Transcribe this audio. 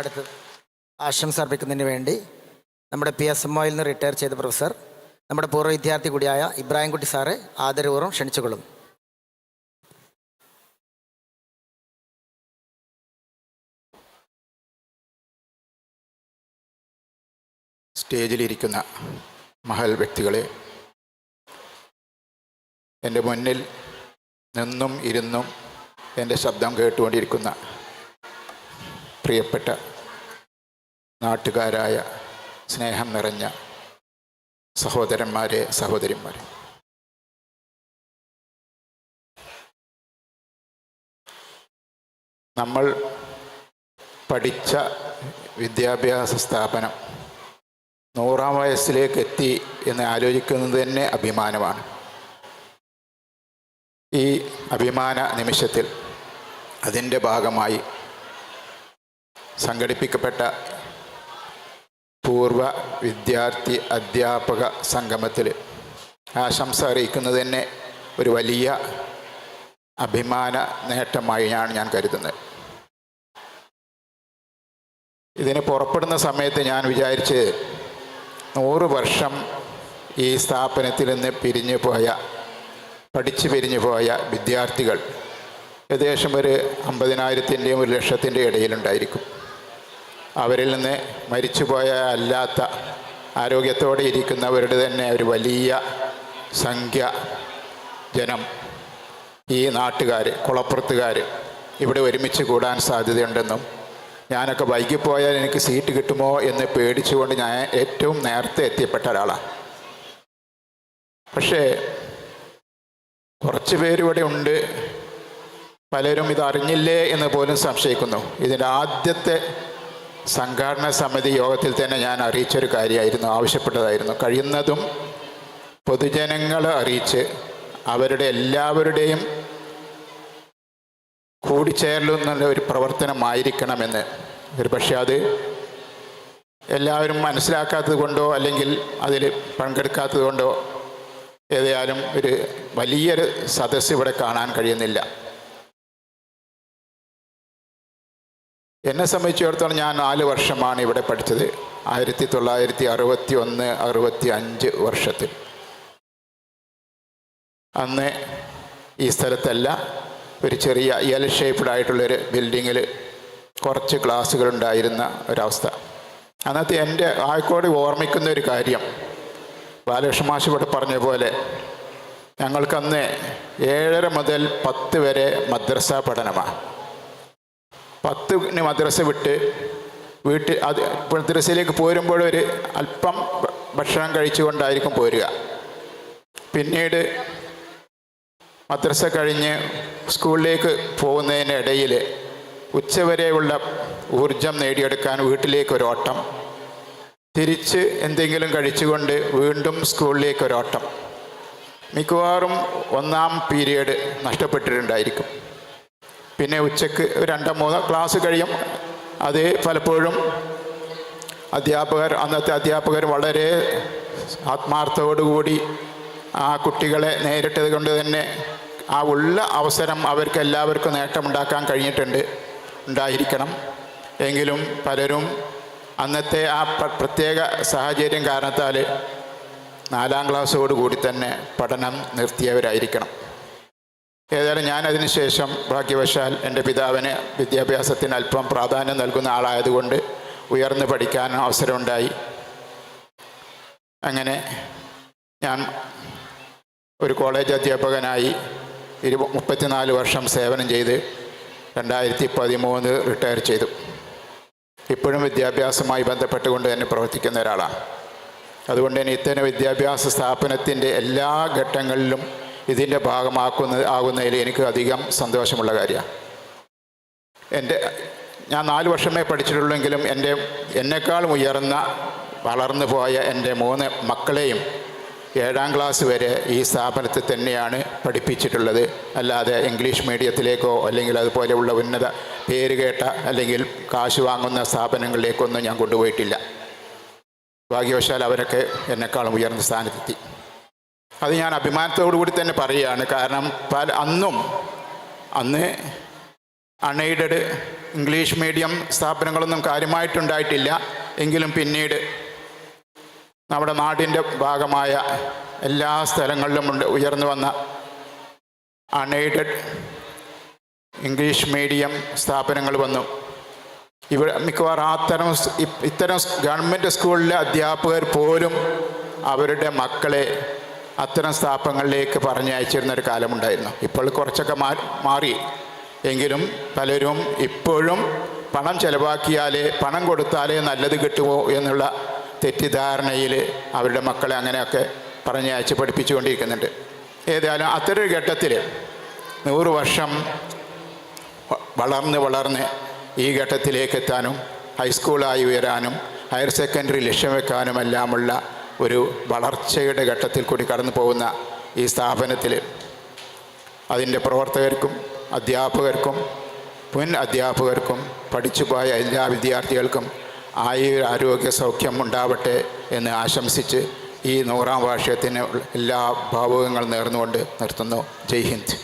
അടുത്ത് ആശംസ അർപ്പിക്കുന്നതിന് വേണ്ടി നമ്മുടെ പി എസ് എം ഒയിൽ നിന്ന് റിട്ടയർ ചെയ്ത പ്രൊഫസർ നമ്മുടെ പൂർവ വിദ്യാർത്ഥി കൂടിയായ ഇബ്രാഹിംകുട്ടി സാറെ ആദരപൂർവം ക്ഷണിച്ചുകൊള്ളും. സ്റ്റേജിലിരിക്കുന്ന മഹൽ വ്യക്തികളെ എന്റെ മുന്നിൽ നിന്നും ഇരുന്നും എന്റെ ശബ്ദം കേട്ടുകൊണ്ടിരിക്കുന്ന പ്രിയപ്പെട്ട നാട്ടുകാരായ സ്നേഹം നിറഞ്ഞ സഹോദരന്മാരെ സഹോദരിമാരെ നമ്മൾ പഠിച്ച വിദ്യാഭ്യാസ സ്ഥാപനം നൂറാം വയസ്സിലേക്ക് എത്തി എന്ന് ആലോചിക്കുന്നത് തന്നെ അഭിമാനമാണ്. ഈ അഭിമാന നിമിഷത്തിൽ അതിന്റെ ഭാഗമായി സംഘടിപ്പിക്കപ്പെട്ട പൂർവ വിദ്യാർത്ഥി അധ്യാപക സംഗമത്തിൽ ആശംസ അറിയിക്കുന്നത് തന്നെ ഒരു വലിയ അഭിമാന നേട്ടമായാണ് ഞാൻ കരുതുന്നത്. ഇതിന് പുറപ്പെടുന്ന സമയത്ത് ഞാൻ വിചാരിച്ച് നൂറ് വർഷം ഈ സ്ഥാപനത്തിൽ നിന്ന് പിരിഞ്ഞു പോയ പഠിച്ചു പിരിഞ്ഞു പോയ വിദ്യാർത്ഥികൾ ഏകദേശം ഒരു അമ്പതിനായിരത്തിന്റെയും ഒരു ലക്ഷത്തിന്റെയും ഇടയിലുണ്ടായിരിക്കും. അവരിൽ നിന്ന് മരിച്ചുപോയ അല്ലാത്ത ആരോഗ്യത്തോടെ ഇരിക്കുന്നവരുടെ തന്നെ ഒരു വലിയ സംഖ്യ ജനം ഈ നാട്ടുകാർ കുളപ്പുറത്തുകാർ ഇവിടെ ഒരുമിച്ച് കൂടാൻ സാധ്യതയുണ്ടെന്നും ഞാനൊക്കെ വൈകിപ്പോയാൽ എനിക്ക് സീറ്റ് കിട്ടുമോ എന്ന് പേടിച്ചുകൊണ്ട് ഞാൻ ഏറ്റവും നേരത്തെ എത്തിയപ്പെട്ട ഒരാളാണ്. പക്ഷേ കുറച്ച് പേരിവിടെ ഉണ്ട്. പലരും ഇതറിഞ്ഞില്ലേ എന്ന് പോലും സംശയിക്കുന്നു. ഇതിന്റെ ആദ്യത്തെ സംഘാടന സമിതി യോഗത്തിൽ തന്നെ ഞാൻ അറിയിച്ചൊരു കാര്യമായിരുന്നു ആവശ്യപ്പെട്ടതായിരുന്നു. കഴിയുന്നതും പൊതുജനങ്ങളെ അറിയിച്ച് അവരുടെ എല്ലാവരുടെയും കൂടിച്ചേരലെന്നുള്ള ഒരു പ്രവർത്തനമായിരിക്കണമെന്ന്. ഒരു പക്ഷേ അത് എല്ലാവരും മനസ്സിലാക്കാത്തത് കൊണ്ടോ അല്ലെങ്കിൽ അതിൽ പങ്കെടുക്കാത്തത് കൊണ്ടോ ഏതായാലും ഒരു വലിയൊരു സദസ്സ് ഇവിടെ കാണാൻ കഴിയുന്നില്ല. എന്നെ സംബന്ധിച്ചിടത്തോളം ഞാൻ നാല് വർഷമാണ് ഇവിടെ പഠിച്ചത്. ആയിരത്തി തൊള്ളായിരത്തി അറുപത്തി ഒന്ന് അറുപത്തി അഞ്ച് വർഷത്തിൽ. അന്ന് ഈ സ്ഥലത്തല്ല ഒരു ചെറിയ എൽ ഷേപ്ഡ് ആയിട്ടുള്ളൊരു ബിൽഡിങ്ങിൽ കുറച്ച് ക്ലാസ്സുകൾ ഉണ്ടായിരുന്ന ഒരവസ്ഥ. അന്നത്തെ എന്റെ ആയിക്കോട് ഓർമ്മിക്കുന്ന ഒരു കാര്യം. ബാലകൃഷ്ണ മാഷ് ഇവിടെ പറഞ്ഞ പോലെ ഞങ്ങൾക്കന്ന് ഏഴര മുതൽ പത്ത് വരെ മദ്രസ പഠനമാണ് പത്തിന് മദ്രസ വിട്ട് വീട്ടിൽ അത് മദ്രസയിലേക്ക് പോരുമ്പോൾ ഒരു അല്പം ഭക്ഷണം കഴിച്ചുകൊണ്ടായിരിക്കും പോരുക. പിന്നീട് മദ്രസ കഴിഞ്ഞ് സ്കൂളിലേക്ക് പോകുന്നതിനിടയിൽ ഉച്ചവരെയുള്ള ഊർജം നേടിയെടുക്കാൻ വീട്ടിലേക്ക് ഒരോട്ടം തിരിച്ച് എന്തെങ്കിലും കഴിച്ചുകൊണ്ട് വീണ്ടും സ്കൂളിലേക്ക് ഒരോട്ടം മിക്കവാറും ഒന്നാം പീരീഡ് നഷ്ടപ്പെട്ടിട്ടുണ്ടായിരിക്കും. പിന്നെ ഉച്ചയ്ക്ക് രണ്ടോ മൂന്നോ ക്ലാസ് കഴിയും. അത് പലപ്പോഴും അധ്യാപകർ അന്നത്തെ അധ്യാപകർ വളരെ ആത്മാർത്ഥത്തോടുകൂടി ആ കുട്ടികളെ നേരിട്ടത് കൊണ്ട് തന്നെ ആ ഉള്ള അവസരം അവർക്ക് എല്ലാവർക്കും നേട്ടമുണ്ടാക്കാൻ കഴിഞ്ഞിട്ടുണ്ട്. ഉണ്ടായിരിക്കണം. എങ്കിലും പലരും അന്നത്തെ ആ പ്രത്യേക സാഹചര്യം കാരണത്താൽ നാലാം ക്ലാസ്സോട് കൂടി തന്നെ പഠനം നിർത്തിയവരായിരിക്കണം. ഏതായാലും ഞാൻ അതിനുശേഷം ഭാഗ്യവശാൽ എന്റെ പിതാവിന് വിദ്യാഭ്യാസത്തിന് അല്പം പ്രാധാന്യം നൽകുന്ന ആളായതുകൊണ്ട് ഉയർന്നു പഠിക്കാൻ അവസരമുണ്ടായി. അങ്ങനെ ഞാൻ ഒരു കോളേജ് അധ്യാപകനായി ഇരു മുപ്പത്തിനാല് വർഷം സേവനം ചെയ്ത് രണ്ടായിരത്തി പതിമൂന്ന് റിട്ടയർ ചെയ്തു. ഇപ്പോഴും വിദ്യാഭ്യാസവുമായി ബന്ധപ്പെട്ടുകൊണ്ട് തന്നെ പ്രവർത്തിക്കുന്ന ഒരാളാണ്. അതുകൊണ്ട് തന്നെ ഇത്തരം വിദ്യാഭ്യാസ സ്ഥാപനത്തിന്റെ എല്ലാ ഘട്ടങ്ങളിലും ഇതിന്റെ ഭാഗമാക്കുന്ന ആകുന്നതിൽ എനിക്ക് അധികം സന്തോഷമുള്ള കാര്യമാണ്. എന്റെ ഞാൻ നാല് വർഷമേ പഠിച്ചിട്ടുള്ളെങ്കിലും എന്റെ എന്നെക്കാളും ഉയർന്ന വളർന്നു പോയ എന്റെ മൂന്ന് മക്കളെയും ഏഴാം ക്ലാസ് വരെ ഈ സ്ഥാപനത്തിൽ തന്നെയാണ് പഠിപ്പിച്ചിട്ടുള്ളത്. അല്ലാതെ ഇംഗ്ലീഷ് മീഡിയത്തിലേക്കോ അല്ലെങ്കിൽ അതുപോലെയുള്ള ഉന്നത പേര് കേട്ട അല്ലെങ്കിൽ കാശ് വാങ്ങുന്ന സ്ഥാപനങ്ങളിലേക്കൊന്നും ഞാൻ കൊണ്ടുപോയിട്ടില്ല. ഭാഗ്യവശാൽ അവരൊക്കെ എന്നെക്കാളും ഉയർന്ന സ്ഥാനത്തെത്തി. അത് ഞാൻ അഭിമാനത്തോടു കൂടി തന്നെ പറയുകയാണ്. കാരണം പല അന്നും അന്ന് അൺഎയ്ഡഡ് ഇംഗ്ലീഷ് മീഡിയം സ്ഥാപനങ്ങളൊന്നും കാര്യമായിട്ടുണ്ടായിട്ടില്ല. എങ്കിലും പിന്നീട് നമ്മുടെ നാടിന്റെ ഭാഗമായ എല്ലാ സ്ഥലങ്ങളിലും ഉണ്ട് ഉയർന്നു വന്ന അൺഎയ്ഡഡ് ഇംഗ്ലീഷ് മീഡിയം സ്ഥാപനങ്ങൾ വന്നു. ഇവിടെ മിക്കവാറും അത്തരം ഇത്തരം ഗവൺമെന്റ് സ്കൂളിലെ അധ്യാപകർ പോലും അവരുടെ മക്കളെ അത്തരം സ്ഥാപനങ്ങളിലേക്ക് പറഞ്ഞയച്ചിരുന്ന ഒരു കാലമുണ്ടായിരുന്നു. ഇപ്പോൾ കുറച്ചൊക്കെ മാറി. എങ്കിലും പലരും ഇപ്പോഴും പണം ചെലവാക്കിയാലേ പണം കൊടുത്താലേ നല്ലത് കിട്ടുമോ എന്നുള്ള തെറ്റിദ്ധാരണയിൽ അവരുടെ മക്കളെ അങ്ങനെയൊക്കെ പറഞ്ഞയച്ച് പഠിപ്പിച്ചുകൊണ്ടിരിക്കുന്നുണ്ട്. ഏതായാലും അത്തരം ഒരു ഘട്ടത്തിൽ നൂറ് വർഷം വളർന്ന് വളർന്ന് ഈ ഘട്ടത്തിലേക്ക് എത്താനും ഹൈസ്കൂളായി ഉയരാനും ഹയർ സെക്കൻഡറി ലക്ഷ്യം വെക്കാനുമെല്ലാമുള്ള ഒരു വളർച്ചയുടെ ഘട്ടത്തിൽ കൂടി കടന്നു പോകുന്ന ഈ സ്ഥാപനത്തിൽ അതിന്റെ പ്രവർത്തകർക്കും അധ്യാപകർക്കും മുൻ അധ്യാപകർക്കും പഠിച്ചുപോയ എല്ലാ വിദ്യാർത്ഥികൾക്കും ആയുർ ആരോഗ്യ സൗഖ്യം ഉണ്ടാവട്ടെ എന്ന് ആശംസിച്ച് ഈ നൂറാം വാർഷികത്തിന് എല്ലാ ഭാവുകങ്ങൾ നേർന്നുകൊണ്ട് നിർത്തുന്നു. ജയ് ഹിന്ദ്.